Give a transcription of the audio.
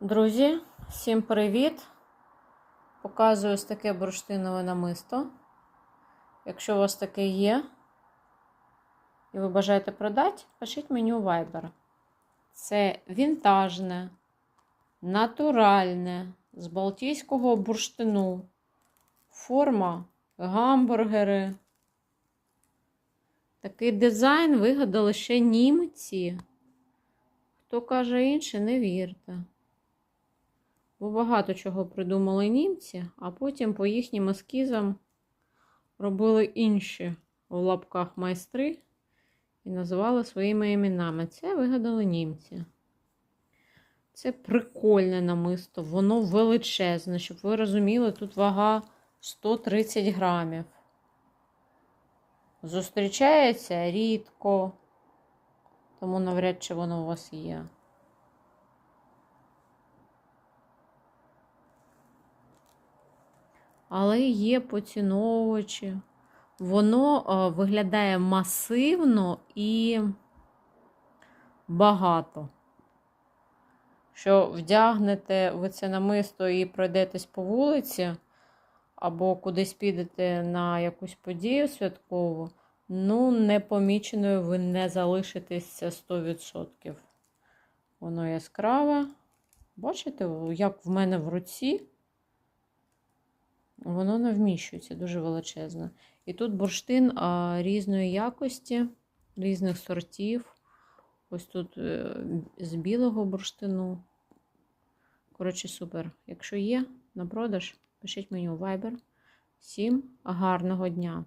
Друзі, всім привіт! Показую ось таке бурштинове намисто. Якщо у вас таке є, і ви бажаєте продати, пишіть мені у Viber. Це вінтажне, натуральне, з балтійського бурштину. Форма гамбургери. Такий дизайн вигадали ще німці. Хто каже інше, не вірте. Бо багато чого придумали німці, а потім по їхнім ескізам робили інші в лапках майстри і називали своїми іменами. Це вигадали німці. Це прикольне намисто, воно величезне, щоб ви розуміли, тут вага 130 грамів. Зустрічається рідко, тому навряд чи воно у вас є. Але є поціновувачі. Воно е, виглядає масивно і багато. Що вдягнете ви це намисто і пройдетесь по вулиці, або кудись підете на якусь подію святкову, ну, непоміченою ви не залишитеся 100%. Воно яскраве. Бачите, як в мене в руці? Воно не вміщується, дуже величезно. І тут бурштин різної якості, різних сортів. Ось тут е, з білого бурштину. Коротше, супер. Якщо є на продаж, пишіть мені у Viber. Всім гарного дня!